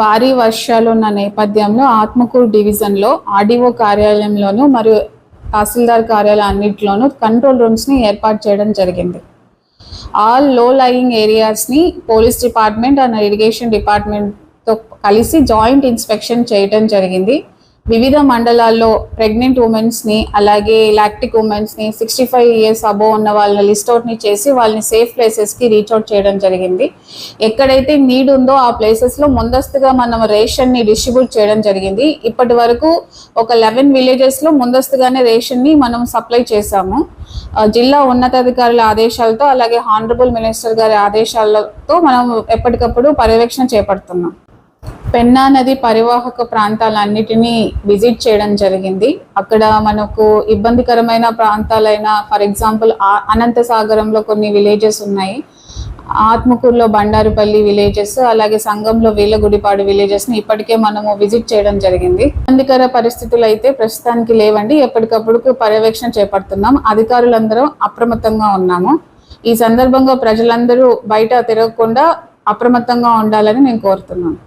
భారీ వర్షాలు ఉన్న నేపథ్యంలో ఆత్మకూరు డివిజన్లో ఆర్డీఓ కార్యాలయంలోనూ మరియు తహసీల్దార్ కార్యాలయం అన్నింటిలోనూ కంట్రోల్ రూమ్స్ని ఏర్పాటు చేయడం జరిగింది. ఆల్లో లయింగ్ ఏరియాస్ని పోలీస్ డిపార్ట్మెంట్ అండ్ ఇరిగేషన్ డిపార్ట్మెంట్తో కలిసి జాయింట్ ఇన్స్పెక్షన్ చేయడం జరిగింది. వివిధ మండలాల్లో ప్రెగ్నెంట్ ఉమెన్స్ని అలాగే లాక్టిక్ ఉమెన్స్ని సిక్స్టీ ఫైవ్ ఇయర్స్ అబో ఉన్న వాళ్ళని లిస్ట్ అవుట్ని చేసి వాళ్ళని సేఫ్ ప్లేసెస్కి రీచ్ అవుట్ చేయడం జరిగింది. ఎక్కడైతే నీడ్ ఉందో ఆ ప్లేసెస్లో ముందస్తుగా మనం రేషన్ని డిస్ట్రిబ్యూట్ చేయడం జరిగింది. ఇప్పటి వరకు ఒక లెవెన్ విలేజెస్లో ముందస్తుగానే రేషన్ని మనం సప్లై చేశాము. జిల్లా ఉన్నతాధికారుల ఆదేశాలతో అలాగే హానరబుల్ మినిస్టర్ గారి ఆదేశాలతో మనం ఎప్పటికప్పుడు పర్యవేక్షణ చేపడుతున్నాం. పెన్నా నది పరివాహక ప్రాంతాలన్నిటినీ విజిట్ చేయడం జరిగింది. అక్కడ మనకు ఇబ్బందికరమైన ప్రాంతాలైన ఫర్ ఎగ్జాంపుల్ అనంత సాగరంలో కొన్ని విలేజెస్ ఉన్నాయి. ఆత్మకూరులో బండారుపల్లి విలేజెస్ అలాగే సంఘంలో వీలగుడిపాడు విలేజెస్ని ఇప్పటికే మనము విజిట్ చేయడం జరిగింది. ఇబ్బందికర పరిస్థితులు అయితే ప్రస్తుతానికి లేవండి. ఎప్పటికప్పుడు పర్యవేక్షణ చేపడుతున్నాం. అధికారులందరూ అప్రమత్తంగా ఉన్నాము. ఈ సందర్భంగా ప్రజలందరూ బయట తిరగకుండా అప్రమత్తంగా ఉండాలని నేను కోరుతున్నాను.